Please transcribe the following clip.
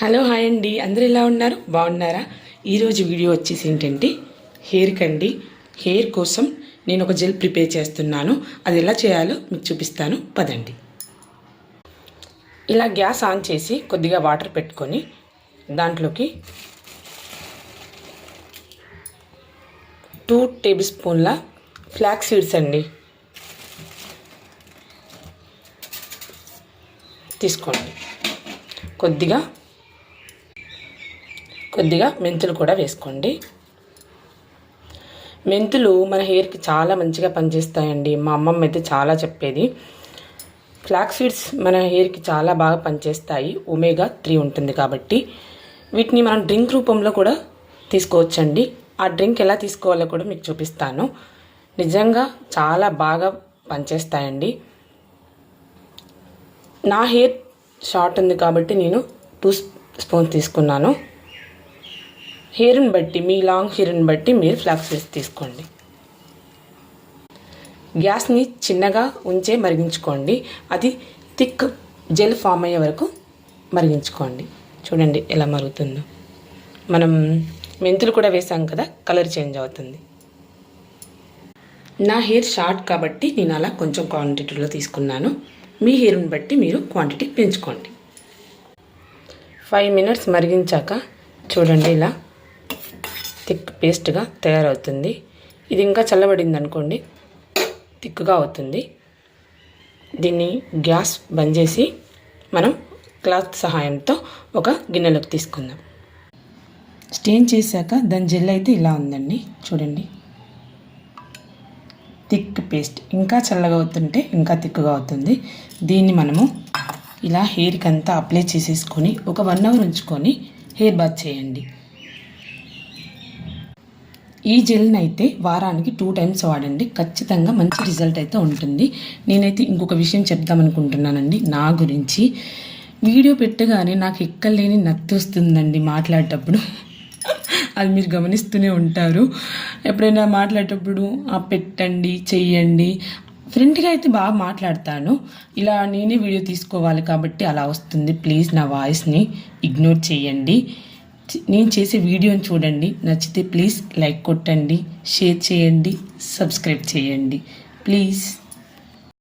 Hello hi అండి. అందరు ఎలా ఉన్నారు? బాగున్నారా? ఈరోజు వీడియో వచ్చేసి ఏంటంటే హెయిర్కి అండి హెయిర్ కోసం నేను ఒక జెల్ ప్రిపేర్ చేస్తున్నాను. అది ఎలా చేయాలో మీకు చూపిస్తాను. పదండి. ఇలా గ్యాస్ ఆన్ చేసి కొద్దిగా వాటర్ పెట్టుకొని దాంట్లోకి టూ టేబుల్ స్పూన్ల ఫ్లాక్ సీడ్స్ అండి తీసుకోండి. కొద్దిగా కొద్దిగా మెంతులు కూడా వేసుకోండి. మెంతులు మన హెయిర్కి చాలా మంచిగా పనిచేస్తాయండి. మా అమ్మమ్మ అయితే చాలా చెప్పేది. ఫ్లాక్ సీడ్స్ మన హెయిర్కి చాలా బాగా పనిచేస్తాయి. ఒమేగా త్రీ ఉంటుంది కాబట్టి వీటిని మనం డ్రింక్ రూపంలో కూడా తీసుకోవచ్చండి. ఆ డ్రింక్ ఎలా తీసుకోవాలో కూడా మీకు చూపిస్తాను. నిజంగా చాలా బాగా పనిచేస్తాయండి. నా హెయిర్ షార్ట్ ఉంది కాబట్టి నేను టూ స్పూన్స్ తీసుకున్నాను. హెయిర్ని బట్టి మీ లాంగ్ హెయిర్ని బట్టి మీరు ఫ్లాక్స్ వేసి తీసుకోండి. గ్యాస్ని చిన్నగా ఉంచే మరిగించుకోండి. అది థిక్ జెల్ ఫామ్ అయ్యే వరకు మరిగించుకోండి. చూడండి ఎలా మరుగుతుందో. మనం మెంతులు కూడా వేసాం కదా కలర్ చేంజ్ అవుతుంది. నా హెయిర్ షార్ట్ కాబట్టి నేను అలా కొంచెం క్వాంటిటీలో తీసుకున్నాను. మీ హెయిర్ని బట్టి మీరు క్వాంటిటీ పెంచుకోండి. ఫైవ్ మినిట్స్ మరిగించాక చూడండి ఇలా థిక్ పేస్ట్గా తయారవుతుంది. ఇది ఇంకా చల్లబడింది అనుకోండి థిక్గా అవుతుంది. దీన్ని గ్యాస్ బంద్ చేసి మనం క్లాత్ సహాయంతో ఒక గిన్నెలోకి తీసుకుందాం. స్టెయిన్ చేశాక దాని జెల్ అయితే ఇలా ఉందండి చూడండి. థిక్ పేస్ట్ ఇంకా చల్లగా అవుతుంటే ఇంకా థిక్గా అవుతుంది. దీన్ని మనము ఇలా హెయిర్కి అంతా అప్లై చేసేసుకొని ఒక వన్ అవర్ ఉంచుకొని హెయిర్ బాత్ చేయండి. ఈ జెల్ని అయితే వారానికి టూ టైమ్స్ వాడండి. ఖచ్చితంగా మంచి రిజల్ట్ అయితే ఉంటుంది. నేనైతే ఇంకొక విషయం చెప్దామనుకుంటున్నానండి. నా గురించి. వీడియో పెట్టగానే నాకు ఎక్కలేని నత్తి వస్తుందండి మాట్లాడేటప్పుడు. అది మీరు గమనిస్తూనే ఉంటారు. ఎప్పుడైనా మాట్లాడేటప్పుడు ఆ పెట్టండి చెయ్యండి. ఫ్రెండ్గా అయితే బాగా మాట్లాడతాను. ఇలా నేనే వీడియో తీసుకోవాలి కాబట్టి అలా వస్తుంది. ప్లీజ్ నా వాయిస్ని ఇగ్నోర్ చేయండి నేను చేసే వీడియోని చూడండి. నచ్చితే ప్లీజ్ లైక్ కొట్టండి. షేర్ చేయండి. సబ్స్క్రైబ్ చేయండి. ప్లీజ్.